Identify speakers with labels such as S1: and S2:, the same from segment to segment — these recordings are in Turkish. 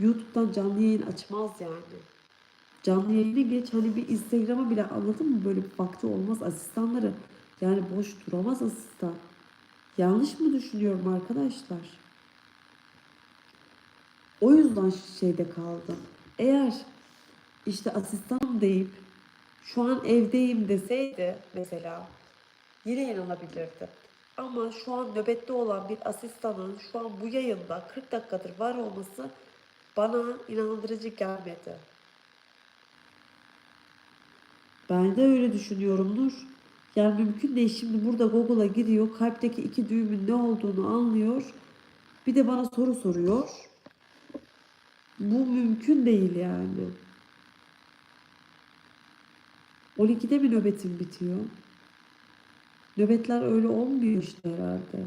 S1: YouTube'dan canlı yayın açmaz yani. Canlı yayını geç hani bir Instagram'a bile anladın mı böyle bir vakti olmaz asistanları. Yani boş duramaz asistan. Yanlış mı düşünüyorum arkadaşlar? O yüzden şeyde kaldım. Eğer işte asistanım deyip şu an evdeyim deseydi mesela yine inanabilirdim. Ama şu an nöbette olan bir asistanın şu an bu yayında 40 dakikadır var olması bana inandırıcı gelmedi. Ben de öyle düşünüyorum Nur. Yani mümkün değil şimdi burada Google'a giriyor. Kalpteki iki düğümün ne olduğunu anlıyor. Bir de bana soru soruyor. Bu mümkün değil yani. 12'de mi nöbetin bitiyor? Nöbetler öyle olmuyor işte herhalde.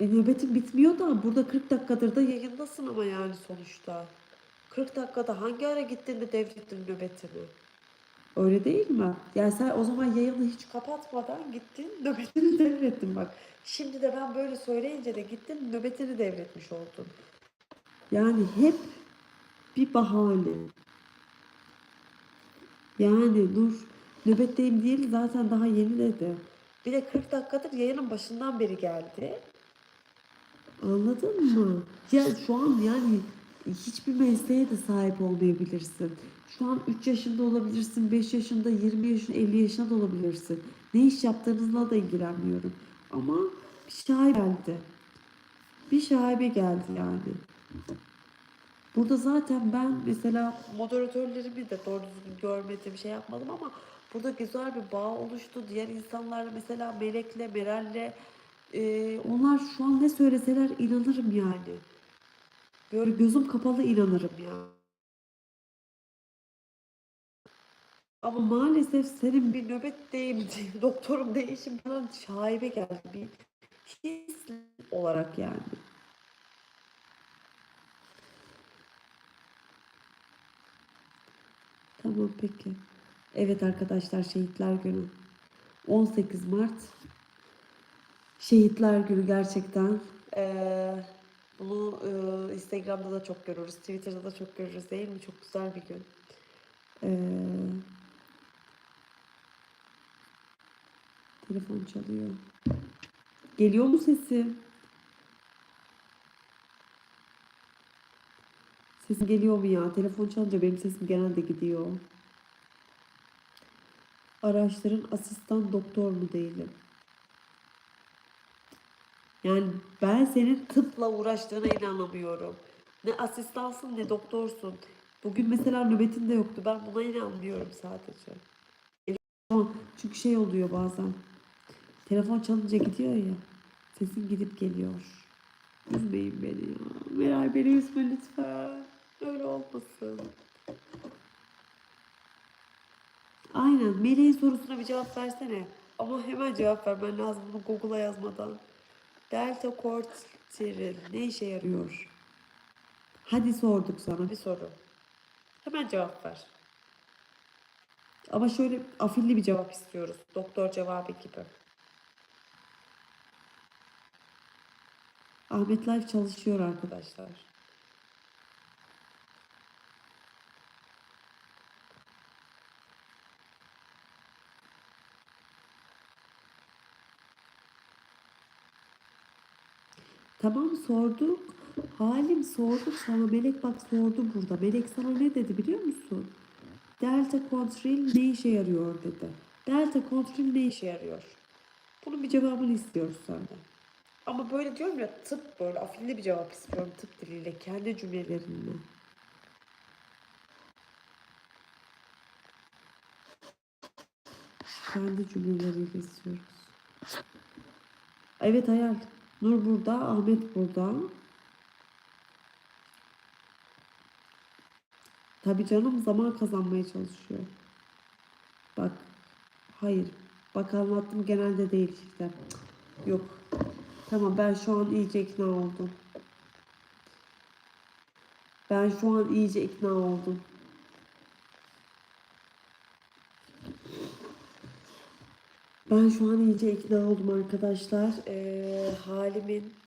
S1: E nöbetin bitmiyor da burada 40 dakikadır da yayındasın ama yani sonuçta. 40 dakikada hangi ara gittin de devrettin nöbetini? Öyle değil mi? Yani sen o zaman yayını hiç kapatmadan gittin nöbetini devrettin bak. Şimdi de ben böyle söyleyince de gittin nöbetini devretmiş oldun. Yani hep bir bahane. Yani Nur nöbetteyim değil zaten daha yeni dedi. Bir de 40 dakikadır yayının başından beri geldi. Anladın mı? Ya şu an yani hiçbir mesleğe de sahip olmayabilirsin. Şu an 3 yaşında olabilirsin, 5 yaşında, 20 yaşında, 50 yaşında da olabilirsin. Ne iş yaptığınızla da ilgilenmiyorum. Ama bir şaibe geldi. Bir şaibe geldi yani. Burada zaten ben mesela moderatörlerimi de doğru düzgün görmedim, şey yapmadım ama burada güzel bir bağ oluştu. Diğer insanlarla mesela Melek'le, Meral'le e, onlar şu an ne söyleseler inanırım yani. Böyle gözüm kapalı inanırım ya. Ama maalesef senin bir nöbetteyim, doktorum değişim falan şaibe geldi. Bir his olarak yani. Tamam peki. Evet arkadaşlar Şehitler Günü. 18 Mart. Şehitler Günü gerçekten. Ee, bunu e, Instagram'da da çok görürüz. Twitter'da da çok görürüz değil mi? Çok güzel bir gün. Ee, telefon çalıyor. Geliyor mu sesim? Sesim geliyor mu ya? Telefon çalınca benim sesim genelde gidiyor. Araştırın asistan doktor mu değilim? Yani ben senin tıpla uğraştığına inanamıyorum. Ne asistansın ne doktorsun. Bugün mesela nöbetin de yoktu. Ben buna inanmıyorum sadece. Çünkü şey oluyor bazen. Telefon çalınca gidiyor ya. Sesin gidip geliyor. Üzmeyin beni ya. Meral beni üzme lütfen. Öyle olmasın. Aynen. Melek'in sorusuna bir cevap versene. Ama hemen cevap vermen lazım bunu Google'a yazmadan. Delta kortiril ne işe yarıyor? Hadi sorduk sana bir soru. Hemen cevap ver. Ama şöyle afilli bir cevap istiyoruz. Doktor cevabı gibi. Ahmet Life çalışıyor arkadaşlar. Tamam sorduk. Halim sorduk sana. Melek bak sordu burada. Melek sana ne dedi biliyor musun? Delta kontrol ne işe yarıyor dedi. Delta kontrol ne işe yarıyor? Bunun bir cevabını istiyoruz senden. Ama böyle diyorum ya tıp böyle afilli bir cevap istiyorum tıp diliyle kendi cümlelerinle. Kendi cümleleriyle istiyoruz. Evet hayal. Nur burada, Ahmet burada. Tabii canım zaman kazanmaya çalışıyor. Bak, hayır. Bak anlattım genelde değil işte. Yok. Tamam ben şu an iyice ikna oldum. Ben şu an iyice ikna oldum. Ben şu an iyice ikna oldum arkadaşlar. Ee, halimin